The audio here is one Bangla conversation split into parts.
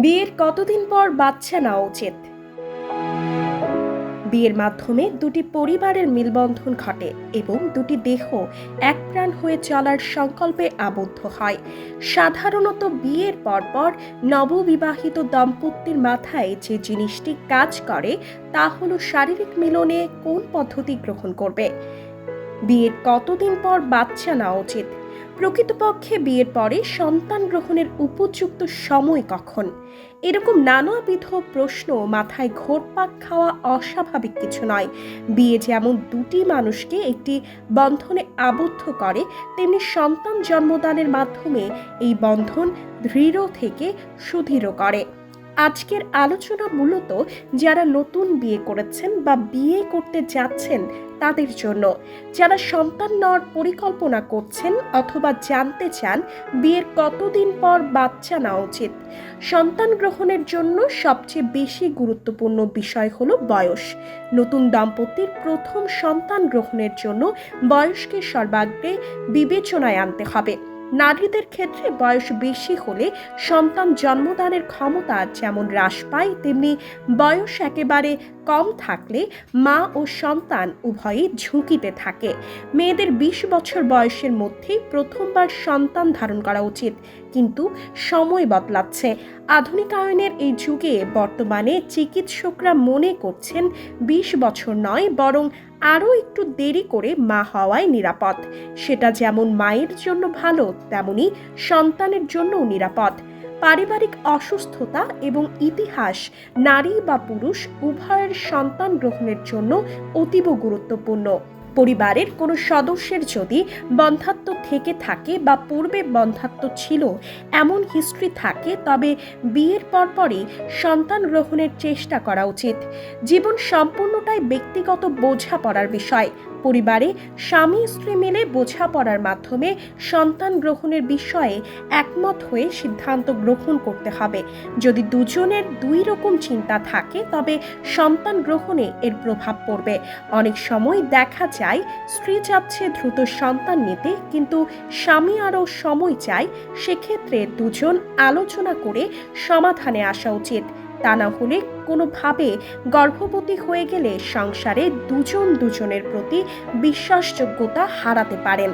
বিয়ের কতদিন পর বাচ্চা নেওয়া উচিত? বিয়ের মাধ্যমে দুটি পরিবারের মিলবন্ধন ঘটে এবং দুটি দেহ এক প্রাণ হয়ে চলার সংকল্পে আবদ্ধ হয়। সাধারণত বিয়ের পরপর নববিবাহিত দম্পতির মাথায় যে জিনিসটি কাজ করে, তা হলো শারীরিক মিলনে কোন পদ্ধতি গ্রহণ করবে? বিয়ের কতদিন পর বাচ্চা নেওয়া উচিত? প্রকৃতপক্ষে বিয়ের পরে সন্তান গ্রহণের উপযুক্ত সময় কখন? এরকম নানাবিধ প্রশ্ন মাথায় ঘোরপাক খাওয়া অস্বাভাবিক কিছু নয়। বিয়ে যেমন দুটি মানুষকে একটি বন্ধনে আবদ্ধ করে, তেমনি সন্তান জন্মদানের মাধ্যমে এই বন্ধন দৃঢ় থেকে সুদৃঢ় করে। আজকের আলোচনা মূলত যারা নতুন বিয়ে করেছেন বা বিয়ে করতে যাচ্ছেন তাদের জন্য। যারা সন্তান নেওয়ার পরিকল্পনা করছেন অথবা জানতে চান বিয়ের কতদিন পর বাচ্চা নেওয়া উচিত, সন্তান গ্রহণের জন্য সবচেয়ে বেশি গুরুত্বপূর্ণ বিষয় হলো বয়স। নতুন দম্পতির প্রথম সন্তান গ্রহণের জন্য বয়সকে সর্বাগ্রে বিবেচনায় আনতে হবে। নারীদের ক্ষেত্রে বয়স বেশি হলে সন্তান জন্মদানের ক্ষমতা যেমন হ্রাস পায়, তেমনি বয়স একেবারে কম থাকলে মা ও সন্তান উভয়ই ঝুঁকিতে থাকে। মেয়েদের বিশ বছর বয়সের মধ্যেই প্রথমবার সন্তান ধারণ করা উচিত, কিন্তু সময় বদলাচ্ছে। আধুনিকায়নের এই যুগে বর্তমানে চিকিৎসকরা মনে করছেন বিশ বছর নয়, বরং আরও একটু দেরি করে মা হওয়ায় নিরাপদ। সেটা যেমন মায়ের জন্য ভালো, তেমনি সন্তানের জন্যও নিরাপদ। পারিবারিক অসুস্থতা এবং ইতিহাস, নারী বা পুরুষ, উভয়ের সন্তান গ্রহণের জন্য অতীব গুরুত্বপূর্ণ। পরিবারের কোনো সদস্যের যদি বন্ধাত্ম থেকে থাকে বা পূর্বে বন্ধাত্ম ছিল, এমন হিস্ট্রি থাকে, তবে বিয়ের পরপরই সন্তান গ্রহণের চেষ্টা করা উচিত। জীবন সম্পূর্ণটাই ব্যক্তিগত বোঝা পড়ার বিষয়। পরিবারে স্বামী স্ত্রী মিলে বোঝাপড়ার মাধ্যমে সন্তান গ্রহণের বিষয়ে একমত হয়ে সিদ্ধান্ত গ্রহণ করতে হবে। যদি দুজনের দুই রকম চিন্তা থাকে, তবে সন্তান গ্রহণে এর প্রভাব পড়বে। অনেক সময় দেখা যায়, স্ত্রী চাচ্ছে দ্রুত সন্তান নিতে, কিন্তু স্বামী আরও সময় চায়, সেক্ষেত্রে দুজন আলোচনা করে সমাধানে আসা উচিত। তা না হলে কোনোভাবে গর্ভবতী হয়ে গেলে সংসারে দুজন দুজনের প্রতি বিশ্বাসযোগ্যতা হারাতে পারেন।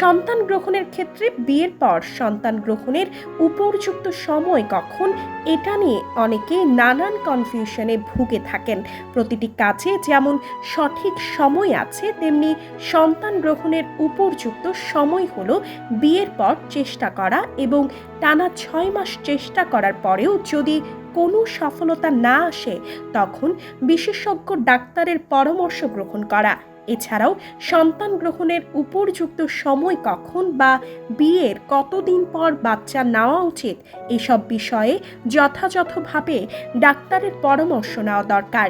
সন্তান গ্রহণের ক্ষেত্রে বিয়ের পর সন্তান গ্রহণের উপযুক্ত সময় কখন, এটা নিয়ে অনেকে নানান কনফিউশনে ভুগে থাকেন। প্রতিটি কাজে যেমন সঠিক সময় আছে, তেমনি সন্তান গ্রহণের উপযুক্ত সময় হলো বিয়ের পর চেষ্টা করা এবং টানা ছয় মাস চেষ্টা করার পরেও যদি কোনো সফলতা না আসে, তখন বিশেষজ্ঞ ডাক্তারের পরামর্শ গ্রহণ করা। এছাড়াও সন্তান গ্রহণের উপযুক্ত সময় কখন বা বিয়ের কতদিন পর বাচ্চা নেওয়া উচিত, এসব বিষয়ে যথাযথভাবে ডাক্তারের পরামর্শ নেওয়া দরকার।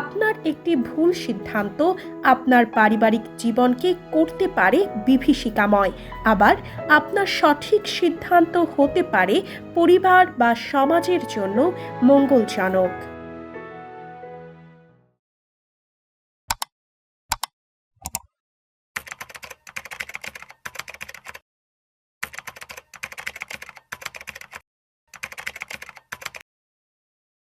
আপনার একটি ভুল সিদ্ধান্ত আপনার পারিবারিক জীবনকে করতে পারে বিভীষিকাময়। আবার আপনার সঠিক সিদ্ধান্ত হতে পারে পরিবার বা সমাজের জন্য মঙ্গলজনক।